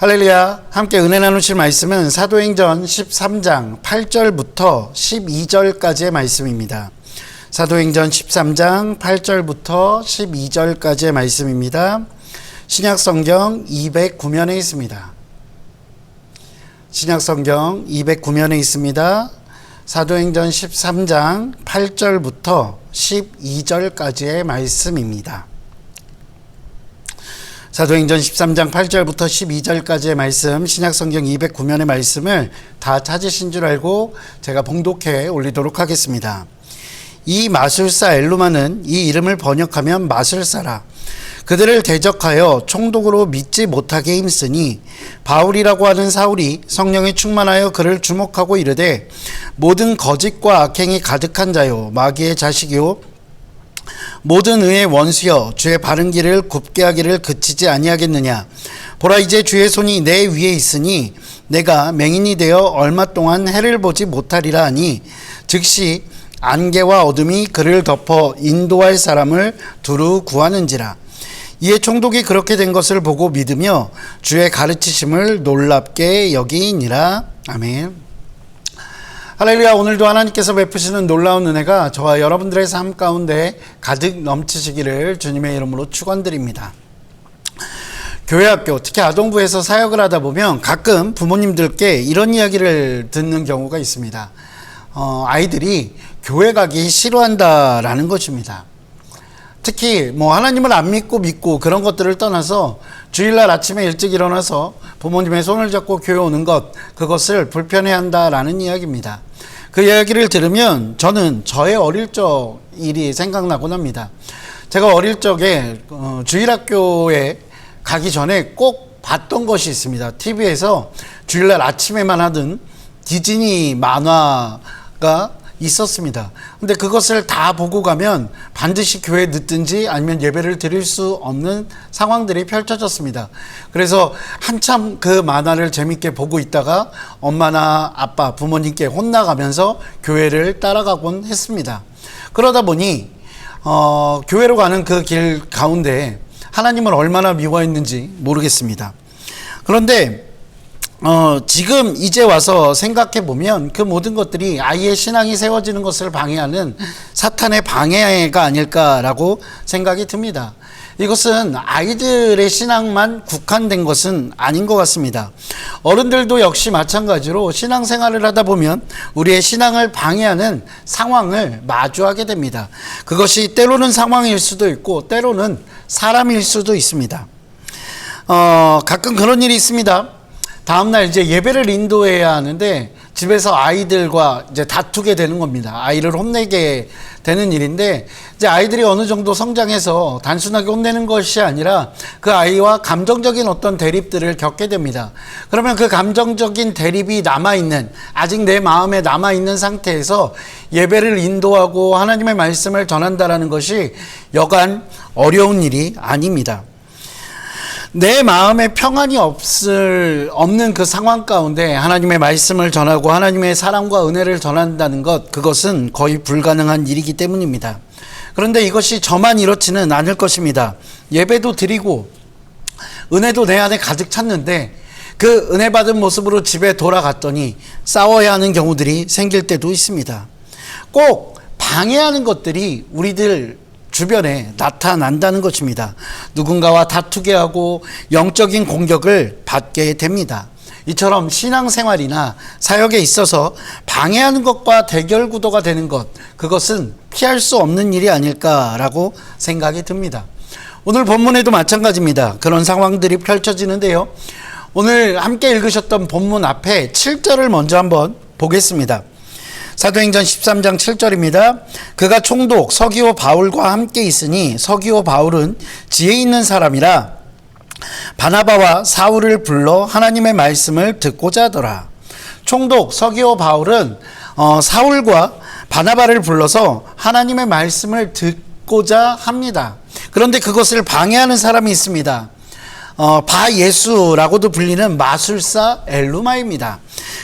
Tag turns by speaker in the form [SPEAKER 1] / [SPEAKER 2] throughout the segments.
[SPEAKER 1] 할렐루야. 함께 은혜 나누실 말씀은 사도행전 13장 8절부터 12절까지의 말씀입니다. 사도행전 13장 8절부터 12절까지의 말씀입니다. 신약 성경 209면에 있습니다. 신약 성경 209면에 있습니다. 사도행전 13장 8절부터 12절까지의 말씀입니다. 사도행전 13장 8절부터 12절까지의 말씀, 신약 성경 209면의 말씀을 다 찾으신 줄 알고 제가 봉독해 올리도록 하겠습니다. 이 마술사 엘루마는 이 이름을 번역하면 마술사라. 그들을 대적하여 총독으로 믿지 못하게 힘쓰니 바울이라고 하는 사울이 성령에 충만하여 그를 주목하고 이르되 모든 거짓과 악행이 가득한 자요 마귀의 자식이요 모든 의의 원수여 주의 바른 길을 굽게 하기를 그치지 아니하겠느냐? 보라 이제 주의 손이 내 위에 있으니 내가 맹인이 되어 얼마 동안 해를 보지 못하리라 하니 즉시 안개와 어둠이 그를 덮어 인도할 사람을 두루 구하는지라. 이에 총독이 그렇게 된 것을 보고 믿으며 주의 가르치심을 놀랍게 여기니라. 아멘. 할렐루야 오늘도 하나님께서 베푸시는 놀라운 은혜가 저와 여러분들의 삶 가운데 가득 넘치시기를 주님의 이름으로 축원드립니다. 교회 학교 특히 아동부에서 사역을 하다 보면 가끔 부모님들께 이런 이야기를 듣는 경우가 있습니다. 어, 아이들이 교회 가기 싫어한다라는 것입니다. 특히 뭐 하나님을 안 믿고 믿고 그런 것들을 떠나서 주일날 아침에 일찍 일어나서 부모님의 손을 잡고 교회 오는 것 그것을 불편해한다라는 이야기입니다. 그 이야기를 들으면 저는 저의 어릴 적 일이 생각나곤 합니다. 제가 어릴 적에 어, 주일학교에 가기 전에 꼭 봤던 것이 있습니다. TV에서 주일날 아침에만 하던 디즈니 만화가 있었습니다. 근데 그것을 다 보고 가면 반드시 교회에 늦든지 아니면 예배를 드릴 수 없는 상황들이 펼쳐졌습니다. 그래서 한참 그 만화를 재밌게 보고 있다가 엄마나 아빠, 부모님께 혼나가면서 교회를 따라가곤 했습니다. 그러다 보니 어, 교회로 가는 그 길 가운데 하나님을 얼마나 미워했는지 모르겠습니다. 그런데 어, 지금 이제 와서 생각해 보면 그 모든 것들이 아이의 신앙이 세워지는 것을 방해하는 사탄의 방해가 아닐까라고 생각이 듭니다. 이것은 아이들의 신앙만 국한된 것은 아닌 것 같습니다. 어른들도 역시 마찬가지로 신앙생활을 하다 보면 우리의 신앙을 방해하는 상황을 마주하게 됩니다. 그것이 때로는 상황일 수도 있고 때로는 사람일 수도 있습니다. 어, 가끔 그런 일이 있습니다. 다음날 이제 예배를 인도해야 하는데 집에서 아이들과 이제 다투게 되는 겁니다. 아이를 혼내게 되는 일인데 이제 아이들이 어느 정도 성장해서 단순하게 혼내는 것이 아니라 그 아이와 감정적인 어떤 대립들을 겪게 됩니다. 그러면 그 감정적인 대립이 남아있는 아직 내 마음에 남아있는 상태에서 예배를 인도하고 하나님의 말씀을 전한다라는 것이 여간 어려운 일이 아닙니다. 내 마음에 평안이 없을 없는 그 상황 가운데 하나님의 말씀을 전하고 하나님의 사랑과 은혜를 전한다는 것 그것은 거의 불가능한 일이기 때문입니다. 그런데 이것이 저만 이렇지는 않을 것입니다. 예배도 드리고 은혜도 내 안에 가득 찼는데 그 은혜 받은 모습으로 집에 돌아갔더니 싸워야 하는 경우들이 생길 때도 있습니다. 꼭 방해하는 것들이 우리들 주변에 나타난다는 것입니다. 누군가와 다투게 하고 영적인 공격을 받게 됩니다. 이처럼 신앙생활이나 사역에 있어서 방해하는 것과 대결 구도가 되는 것, 그것은 피할 수 없는 일이 아닐까라고 생각이 듭니다. 오늘 본문에도 마찬가지입니다. 그런 상황들이 펼쳐지는데요. 오늘 함께 읽으셨던 본문 앞에 7절을 먼저 한번 보겠습니다. 사도행전 13장 7절입니다. 그가 총독 서기오 바울과 함께 있으니 서기오 바울은 지혜 있는 사람이라 바나바와 사울을 불러 하나님의 말씀을 듣고자 하더라. 총독 서기오 바울은 어, 사울과 바나바를 불러서 하나님의 말씀을 듣고자 합니다. 그런데 그것을 방해하는 사람이 있습니다. 어, 바 예수라고도 불리는 마술사 엘루마입니다.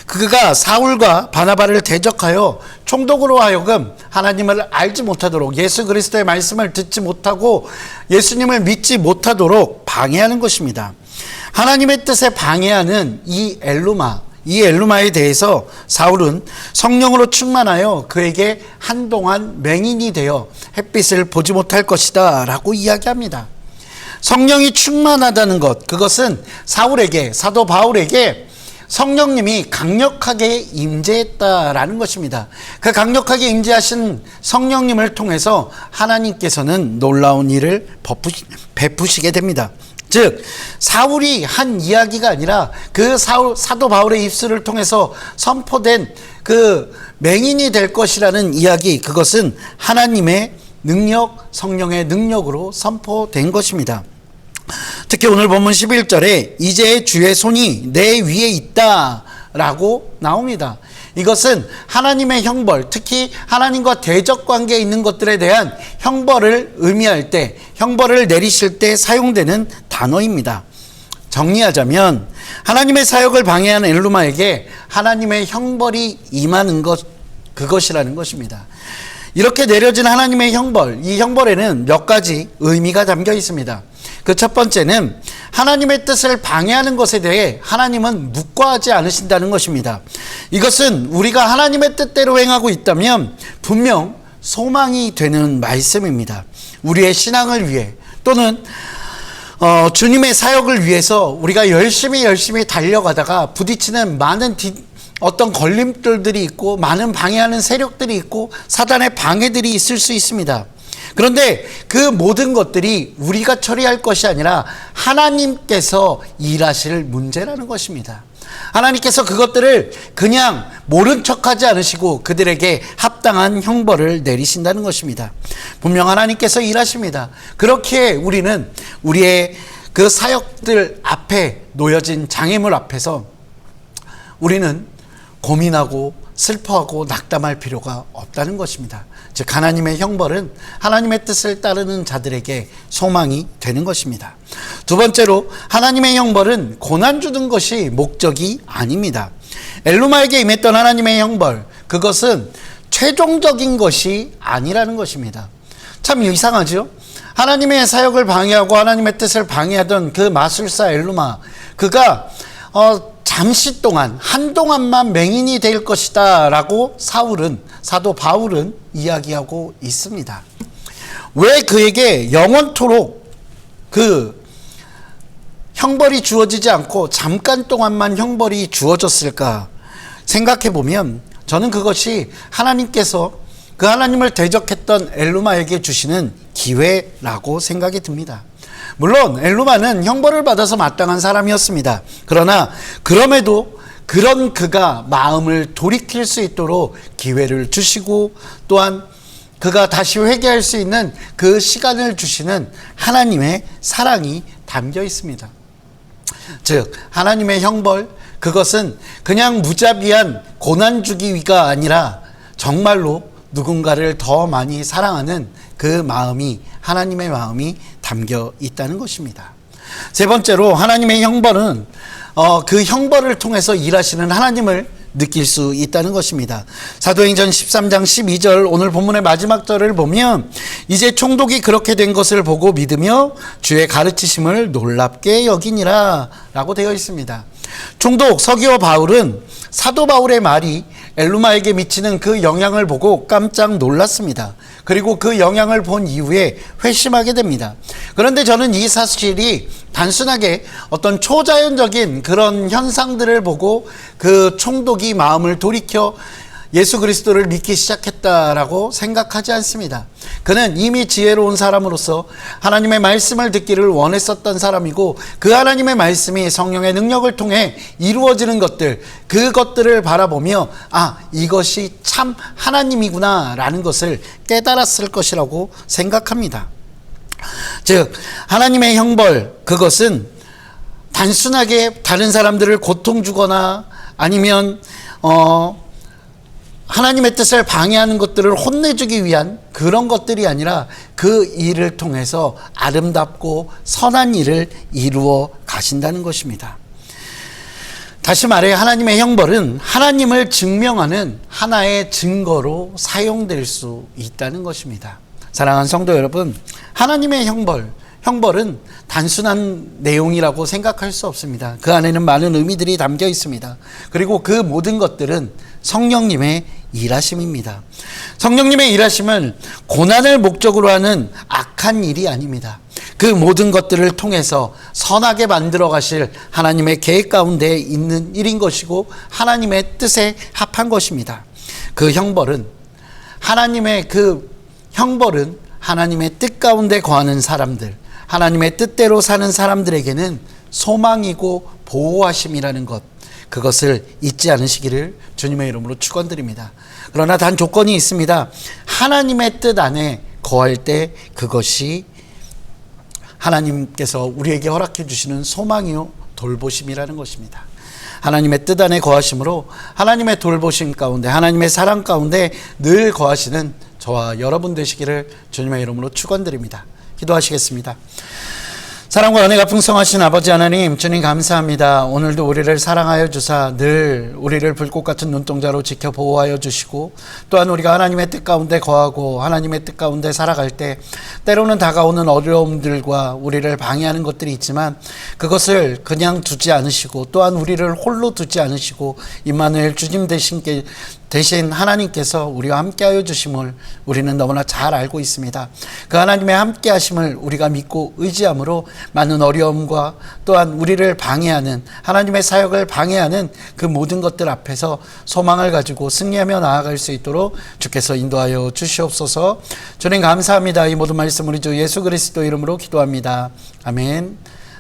[SPEAKER 1] 그가 사울과 바나바를 대적하여 총독으로 하여금 하나님을 알지 못하도록 예수 그리스도의 말씀을 듣지 못하고 예수님을 믿지 못하도록 방해하는 것입니다. 하나님의 뜻에 방해하는 이 엘루마, 이 엘루마에 대해서 사울은 성령으로 충만하여 그에게 한동안 맹인이 되어 햇빛을 보지 못할 것이다 라고 이야기합니다. 성령이 충만하다는 것, 그것은 사울에게, 사도 바울에게 성령님이 강력하게 임재했다라는 것입니다. 그 강력하게 임재하신 성령님을 통해서 하나님께서는 놀라운 일을 베푸시게 됩니다. 즉 사울이 한 이야기가 아니라 그 사울, 사도 바울의 입술을 통해서 선포된 그 맹인이 될 것이라는 이야기 그것은 하나님의 능력 성령의 능력으로 선포된 것입니다. 특히 오늘 본문 11절에 이제 주의 손이 내 위에 있다 라고 나옵니다. 이것은 하나님의 형벌, 특히 하나님과 대적 관계에 있는 것들에 대한 형벌을 의미할 때, 형벌을 내리실 때 사용되는 단어입니다. 정리하자면 하나님의 사역을 방해하는 엘루마에게 하나님의 형벌이 임하는 것 그것이라는 것입니다. 이렇게 내려진 하나님의 형벌, 이 형벌에는 몇 가지 의미가 담겨 있습니다. 그 첫 번째는 하나님의 뜻을 방해하는 것에 대해 하나님은 묵과하지 않으신다는 것입니다. 이것은 우리가 하나님의 뜻대로 행하고 있다면 분명 소망이 되는 말씀입니다. 우리의 신앙을 위해 또는 어, 주님의 사역을 위해서 우리가 열심히 열심히 달려가다가 부딪히는 많은 디, 어떤 걸림돌들이 있고 많은 방해하는 세력들이 있고 사단의 방해들이 있을 수 있습니다. 그런데 그 모든 것들이 우리가 처리할 것이 아니라 하나님께서 일하실 문제라는 것입니다. 하나님께서 그것들을 그냥 모른 척하지 않으시고 그들에게 합당한 형벌을 내리신다는 것입니다. 분명 하나님께서 일하십니다. 그렇게 우리는 우리의 그 사역들 앞에 놓여진 장애물 앞에서 우리는 고민하고 슬퍼하고 낙담할 필요가 없다는 것입니다. 즉 하나님의 형벌은 하나님의 뜻을 따르는 자들에게 소망이 되는 것입니다. 두 번째로 하나님의 형벌은 고난 주는 것이 목적이 아닙니다. 엘루마에게 임했던 하나님의 형벌 그것은 최종적인 것이 아니라는 것입니다. 참 이상하죠? 하나님의 사역을 방해하고 하나님의 뜻을 방해하던 그 마술사 엘루마 그가 어 잠시 동안 한동안만 맹인이 될 것이다라고 사울은 사도 바울은 이야기하고 있습니다. 왜 그에게 영원토록 그 형벌이 주어지지 않고 잠깐 동안만 형벌이 주어졌을까 생각해 보면 저는 그것이 하나님께서 그 하나님을 대적했던 엘루마에게 주시는 기회라고 생각이 듭니다. 물론 엘루마는 형벌을 받아서 마땅한 사람이었습니다. 그러나 그럼에도 그런 그가 마음을 돌이킬 수 있도록 기회를 주시고 또한 그가 다시 회개할 수 있는 그 시간을 주시는 하나님의 사랑이 담겨 있습니다. 즉 하나님의 형벌 그것은 그냥 무자비한 고난 주기가 아니라 정말로 누군가를 더 많이 사랑하는 그 마음이 하나님의 마음이 담겨 있다는 것입니다. 세 번째로 하나님의 형벌은 어, 그 형벌을 통해서 일하시는 하나님을 느낄 수 있다는 것입니다. 사도행전 13장 12절 오늘 본문의 마지막 절을 보면 이제 총독이 그렇게 된 것을 보고 믿으며 주의 가르치심을 놀랍게 여기니라 라고 되어 있습니다. 총독 서기오 바울은 사도 바울의 말이 엘루마에게 미치는 그 영향을 보고 깜짝 놀랐습니다. 그리고 그 영향을 본 이후에 회심하게 됩니다. 그런데 저는 이 사실이 단순하게 어떤 초자연적인 그런 현상들을 보고 그 총독이 마음을 돌이켜 예수 그리스도를 믿기 시작했다라고 생각하지 않습니다. 그는 이미 지혜로운 사람으로서 하나님의 말씀을 듣기를 원했었던 사람이고 그 하나님의 말씀이 성령의 능력을 통해 이루어지는 것들, 그것들을 바라보며 아, 이것이 참 하나님이구나라는 것을 깨달았을 것이라고 생각합니다. 즉, 하나님의 형벌, 그것은 단순하게 다른 사람들을 고통 주거나 아니면, 어, 하나님의 뜻을 방해하는 것들을 혼내주기 위한 그런 것들이 아니라 그 일을 통해서 아름답고 선한 일을 이루어 가신다는 것입니다. 다시 말해 하나님의 형벌은 하나님을 증명하는 하나의 증거로 사용될 수 있다는 것입니다. 사랑하는 성도 여러분, 하나님의 형벌, 형벌은 단순한 내용이라고 생각할 수 없습니다. 그 안에는 많은 의미들이 담겨 있습니다. 그리고 그 모든 것들은 성령님의 일하심입니다. 성령님의 일하심은 고난을 목적으로 하는 악한 일이 아닙니다. 그 모든 것들을 통해서 선하게 만들어 가실 하나님의 계획 가운데 있는 일인 것이고 하나님의 뜻에 합한 것입니다. 그 형벌은 하나님의 그 형벌은 하나님의 뜻 가운데 거하는 사람들, 하나님의 뜻대로 사는 사람들에게는 소망이고 보호하심이라는 것, 그것을 잊지 않으시기를 주님의 이름으로 축원드립니다. 그러나 단 조건이 있습니다. 하나님의 뜻 안에 거할 때 그것이 하나님께서 우리에게 허락해 주시는 소망이요 돌보심이라는 것입니다. 하나님의 뜻 안에 거하심으로 하나님의 돌보심 가운데 하나님의 사랑 가운데 늘 거하시는 저와 여러분 되시기를 주님의 이름으로 축원드립니다. 기도하시겠습니다. 사랑과 은혜가 풍성하신 아버지 하나님, 주님 감사합니다. 오늘도 우리를 사랑하여 주사 늘 우리를 불꽃 같은 눈동자로 지켜 보호하여 주시고 또한 우리가 하나님의 뜻 가운데 거하고 하나님의 뜻 가운데 살아갈 때 때로는 다가오는 어려움들과 우리를 방해하는 것들이 있지만 그것을 그냥 두지 않으시고 또한 우리를 홀로 두지 않으시고 임마누엘 주님 대신께 대신 하나님께서 우리와 함께하여 주심을 우리는 너무나 잘 알고 있습니다. 그 하나님의 함께하심을 우리가 믿고 의지함으로 많은 어려움과 또한 우리를 방해하는 하나님의 사역을 방해하는 그 모든 것들 앞에서 소망을 가지고 승리하며 나아갈 수 있도록 주께서 인도하여 주시옵소서. 주님 감사합니다. 이 모든 말씀 우리 주 예수 그리스도 이름으로 기도합니다. 아멘.